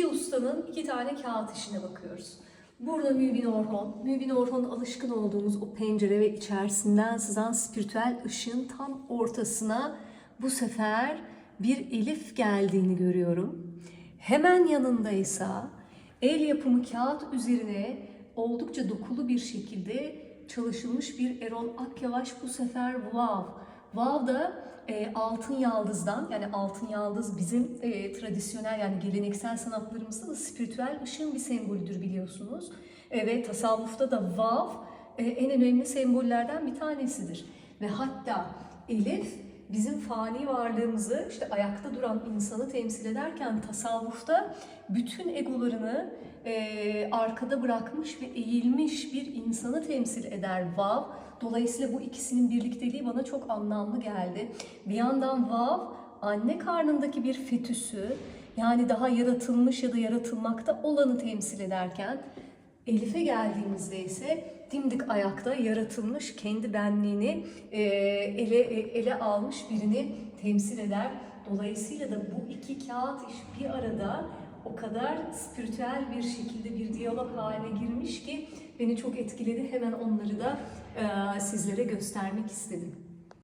İki ustanın iki tane kağıt işine bakıyoruz. Burada Mübin Orhon. Mübin Orhon alışkın olduğumuz o pencere ve içerisinden sızan spiritüel ışığın tam ortasına bu sefer bir elif geldiğini görüyorum. Hemen yanındaysa el yapımı kağıt üzerine oldukça dokulu bir şekilde çalışılmış bir Erol Akyavaş bu sefer Vav. Vav da e, altın yaldızdan yani altın yaldız bizim e, tradisyonel yani geleneksel sanatlarımızda da spiritüel ışığın bir sembolüdür biliyorsunuz. E, ve tasavvufta da Vav e, en önemli sembollerden bir tanesidir. Ve hatta Elif bizim fani varlığımızı işte ayakta duran insanı temsil ederken tasavvufta bütün egolarını e, arkada bırakmış ve eğilmiş bir insanı temsil eder Vav. Dolayısıyla bu ikisinin birlikteliği bana çok anlamlı geldi. Bir yandan Vav anne karnındaki bir fetüsü yani daha yaratılmış ya da yaratılmakta olanı temsil ederken Elif'e geldiğimizde ise dimdik ayakta yaratılmış kendi benliğini e, ele e, ele almış birini temsil eder. Dolayısıyla da bu iki kağıt iş bir arada o kadar spiritüel bir şekilde bir diyalog haline girmiş ki beni çok etkiledi. Hemen onları da e, sizlere göstermek istedim.